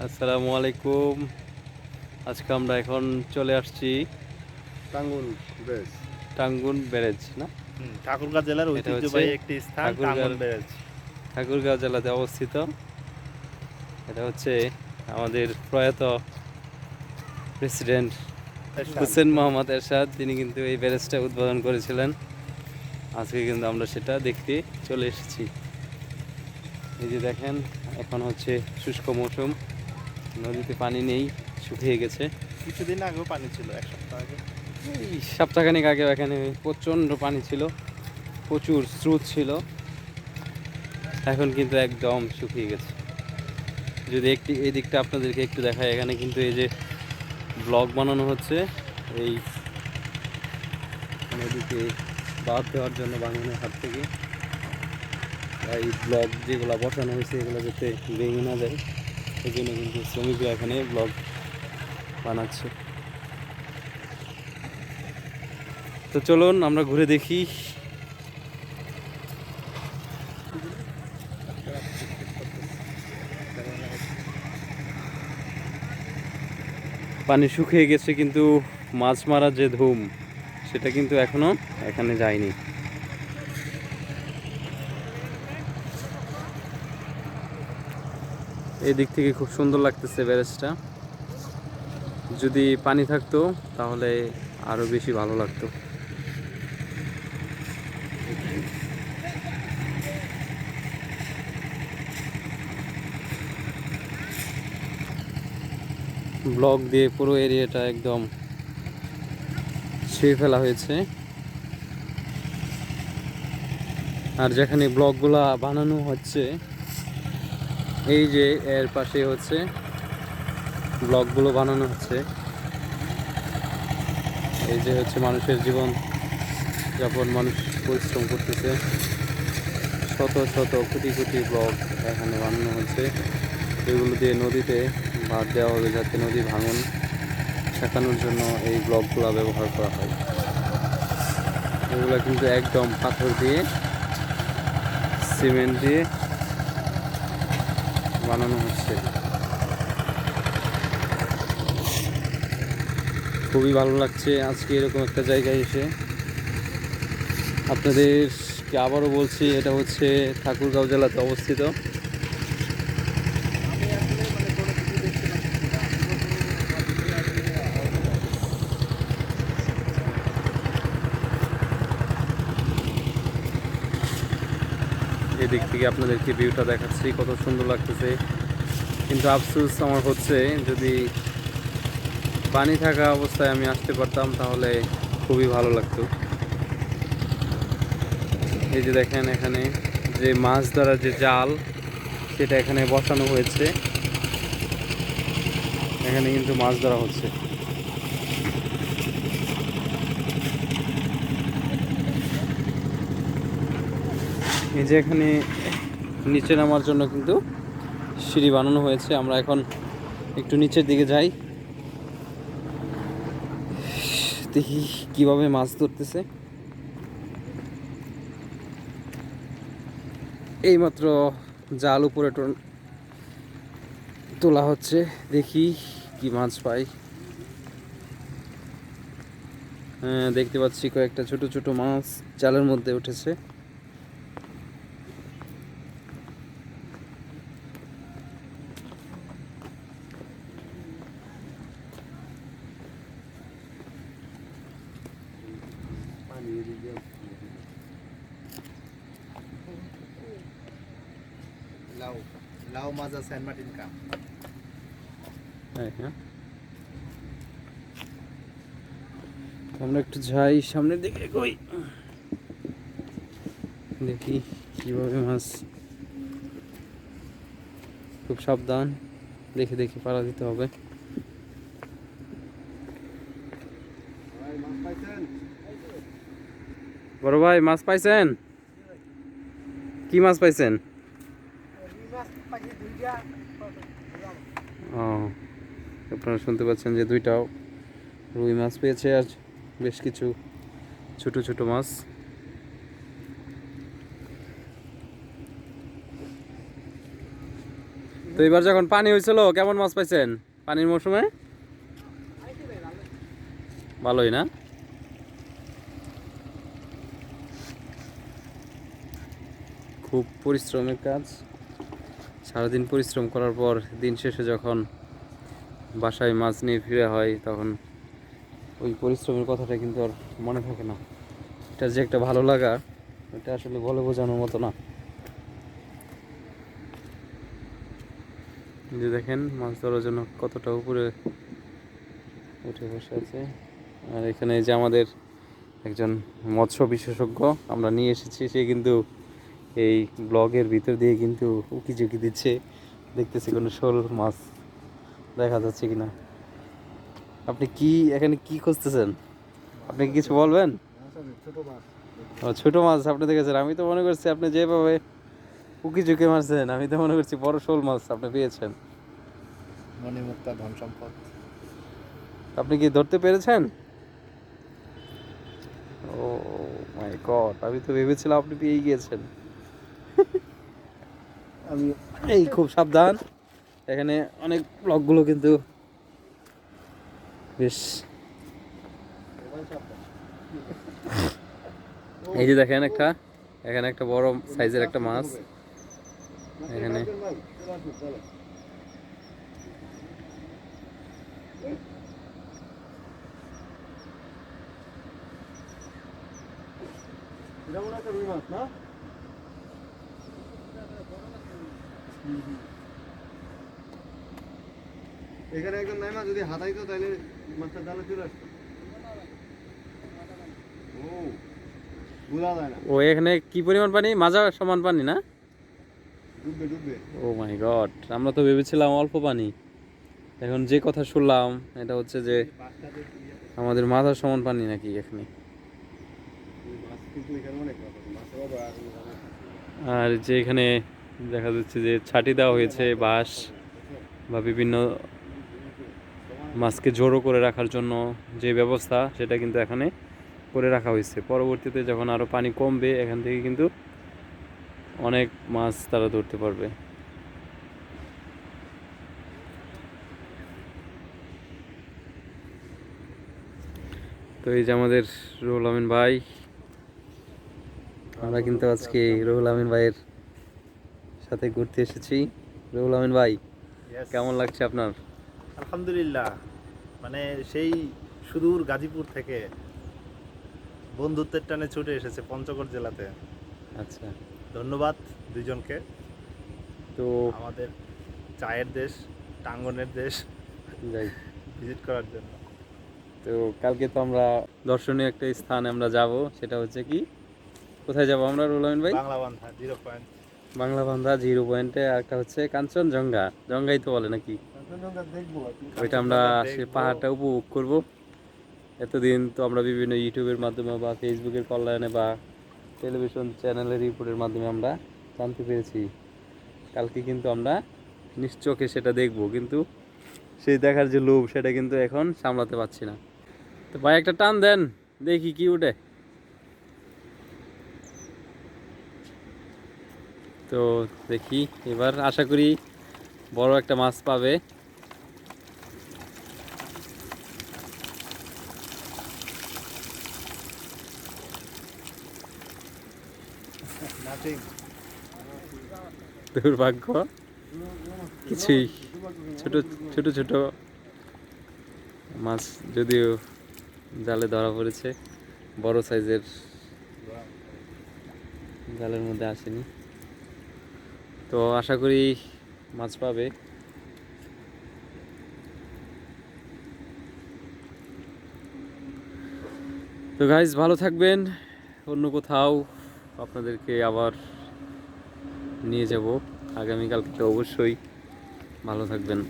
আসসালামু আলাইকুম আজকে আমরা এখন চলে আসছি টাঙ্গুন বেশ টাঙ্গুন ব্যারেজ না? ঠাকুরগাঁও জেলার ঐতিহ্যবাহী একটি স্থান ঠাকুরগাঁও- টাঙ্গন ব্যারেজ ঠাকুরগাঁও জেলাতে অবস্থিত। এটা হচ্ছে আমাদের প্রয়াত প্রেসিডেন্ট হুসেন মোহাম্মদ এরশাদ। তিনি কিন্তু এই ব্যারেজটা উদ্বোধন করেছিলেন। আজকে কিন্তু আমরা সেটা দেখতে চলে এসেছি। এই যে দেখেন এখন হচ্ছে শুষ্ক মৌসুম। নদীতে পানি নেই শুকিয়ে গেছে। কিছুদিন আগেও পানি ছিল এক সপ্তাহ আগে। এই সপ্তাহখানিক আগে এখানে প্রচণ্ড পানি ছিল প্রচুর স্রোত ছিল। এখন কিন্তু একদম শুকিয়ে গেছে। যদি একটি এই দিকটা আপনাদেরকে একটু দেখায় এখানে কিন্তু এই যে ব্লক বানানো হচ্ছে এই নদীকে বাদ দেওয়ার জন্য বাঙানোর হাত থেকে। এই ব্লক যেগুলো বসানো হয়েছে এগুলো যাতে ভেঙে না যায়। এই জন্য কিন্তু শ্রমিকরা এখানে ব্লক বানাচ্ছে। তো চলুন আমরা ঘুরে দেখি। পানি শুকিয়ে গেছে কিন্তু মাছ মারার যে ধুম, সেটা কিন্তু এখনও এখানে যায়নি। এই দিক থেকে খুব সুন্দর লাগতেছে ব্যারেজটা। যদি পানি থাকতো, তাহলে আরও বেশি ভালো লাগতো। ব্লক দিয়ে পুরো এরিয়াটা একদম ছেয়ে ফেলা হয়েছে। আর যেখানে ব্লকগুলা বানানো হচ্ছে এই যে এর পাশে হচ্ছে ব্লকগুলো বানানো হচ্ছে। এই যে হচ্ছে মানুষের জীবন যাপন, মানুষ পরিশ্রম করতেছে। শত শত কোটি কোটি ব্লক এখানে বানানো হচ্ছে। এগুলো দিয়ে নদীতে বাদ দেওয়া হবে যাতে নদী ভাঙন ঠেকানোর জন্য এই ব্লকগুলো ব্যবহার করা হয়। এগুলো কিন্তু একদম পাথর দিয়ে, সিমেন্ট দিয়ে বানানো হচ্ছে। খুবই ভালো লাগছে আজকে এরকম একটা জায়গায় এসে। আপনাদেরকে আবারও বলছি, এটা হচ্ছে ঠাকুরগাঁও জেলাতে অবস্থিত। এদিক থেকে আপনাদেরকে ভিউটা দেখাচ্ছি, কত সুন্দর লাগতেছে। কিন্তু আফসোস আমার হচ্ছে, যদি পানি থাকা অবস্থায় আমি আসতে পারতাম, তাহলে খুবই ভালো লাগতো। এই যে দেখেন এখানে যে মাছ ধরার যে জাল, সেটা এখানে বসানো হয়েছে। এখানে কিন্তু মাছ ধরা হচ্ছে। এই যে এখানে নিচে নামার জন্য কিন্তু সিঁড়ি বানানো হয়েছে। আমরা এখন একটু নিচের দিকে যাই। দেখি কীভাবে মাছ ধরতেছে। এইমাত্র জাল উপরে তোলা হচ্ছে। দেখি কি মাছ পাই। হ্যাঁ দেখতে পাচ্ছি কয়েকটা ছোট ছোট মাছ জালের মধ্যে উঠেছে পানি এদিকে লাউ লাউ মাজা সেন্ট মার্টিন কাপ হ্যাঁ হ্যাঁ। আমরা একটু যাই সামনের দিকে কই? দেখি কীভাবে মাছ খুব সাবধান। দেখে দেখে পাড়া দিতে হবে। বড় ভাই মাছ পাইছেন? কি মাছ পাইছেন? ও, আপনারা শুনতে পাচ্ছেন যে দুইটাও রুই মাছ পেয়েছে আর বেশ কিছু ছোট ছোট মাছ। তো এবার যখন পানি হয়েছিল, কেমন মাছ পাইছেন পানির মৌসুমে? ভালোই না? খুব পরিশ্রমের কাজ। সারাদিন পরিশ্রম করার পর দিন শেষে যখন বাসায় মাছ নিয়ে ফিরে হয়, তখন ওই পরিশ্রমের কথাটা কিন্তু আর মনে থাকে না। এটা যে একটা ভালো লাগা, এটা আসলে বলে বোঝানোর মতো না। যে দেখেন, মাছ ধরার জন্য কতটা উপরে উঠে বসে আছে। আর এখানে যে আমাদের একজন মৎস্য বিশেষজ্ঞ আমরা নিয়ে এসেছি, সে কিন্তু এই ব্লগের ভিতর দিয়ে কিন্তু উকি ঝুঁকি দিচ্ছে। দেখতেছি কোনো শোল মাছ দেখা যাচ্ছে কি না আপনি কি এখানে কি খুঁজতেছেন? আপনি কি কিছু বলবেন? ছোট মাছ ও, ছোট মাছ আপনি দেখেছেন। আমি তো মনে করছি আপনি যেভাবে উকি ঝুঁকি মারছেন আমি তো মনে করছি বড় শোল মাছ আপনি পেয়েছেন। মণিমুক্তা ধন সম্পদ। আপনি কি ধরতে পেরেছেন? ও মাই গড আমি তো ভেবেছিলাম আপনি পেয়ে গিয়েছেন। আমি এই খুব সাবধান। এখানে অনেক ব্লকগুলো কিন্তু বেশ। এই যে দেখেন একটা, এখানে একটা বড় সাইজের একটা মাছ। এখানে এটা মনে হয় রুই মাছ, না? এখানে একজন নাই মা যদি হাতাইতো তাহলে মাছটা জালে চলে আসতো। ও বোঝা যায় না। ও এখানে কি পরিমাণ পানি? মাজা সমান পানি না? ডুববে ডুববে। ও মাই গড আমরা তো ভেবেছিলাম অল্প পানি। এখন যে কথা শুনলাম এটা হচ্ছে যে আমাদের মাথার সমান পানি নাকি এখানে? আর যে এখানে দেখা যাচ্ছে যে ছাটি দেওয়া হয়েছে, বাঁশ বা বিভিন্ন মাছকে জড়ো করে রাখার জন্য যে ব্যবস্থা, সেটা কিন্তু এখানে করে রাখা হয়েছে। পরবর্তীতে যখন আরও পানি কমবে, এখান থেকে কিন্তু অনেক মাছ তারা ধরতে পারবে। তো এই যে আমাদের রুহুল আমিন ভাই, আমরা কিন্তু আজকে রুহুল আমিন ভাইয়ের সাথে ঘুরতে এসেছি। রুহুল আমিন ভাই কেমন লাগছে আপনার? আলহামদুলিল্লাহ। মানে সেই সুদূর গাজীপুর থেকে বন্ধুত্বের টানে ছুটে এসেছে পঞ্চগড় জেলাতে। আচ্ছা। ধন্যবাদ দুজনকে। তো আমাদের চায়ের দেশ টাঙ্গনের দেশ যাই। ভিজিট করার জন্য। তো কালকে তো আমরা দর্শনীয় একটা স্থানে আমরা যাব সেটা হচ্ছে কি? কোথায় যাব আমরা রুহুল আমিন ভাই? বাংলা বান্ধা জিরো পয়েন্ট বাংলা বান্ধা জিরো পয়েন্টে আর একটা হচ্ছে কাঞ্চনজঙ্ঘা। জঙ্গাই তো বলে নাকি। ওইটা আমরা সে পাহাড়টা উপভোগ করব। এতদিন তো আমরা বিভিন্ন ইউটিউবের মাধ্যমে বা ফেসবুকের কল্যাণে বা টেলিভিশন চ্যানেলের রিপোর্টের মাধ্যমে আমরা জানতে পেরেছি। কালকে কিন্তু আমরা নিশ্চোখে সেটা দেখব কিন্তু সেই দেখার যে লোভ সেটা কিন্তু এখন সামলাতে পারছি না। তো ভাই একটা টান দেন দেখি কি উঠে। তো দেখি, এবার আশা করি বড় একটা মাছ পাবে। দুর্ভাগ্য। কিছুই ছোট ছোট ছোট মাছ যদিও জালে ধরা পড়েছে, বড় সাইজের জালের মধ্যে আসেনি। তো আশা করি মাছ পাবে। তো গাইজ ভালো থাকবেন। অন্য কোথাও আপনাদেরকে আবার নিয়ে যাব। আগামীকালকে তো অবশ্যই ভালো থাকবেন।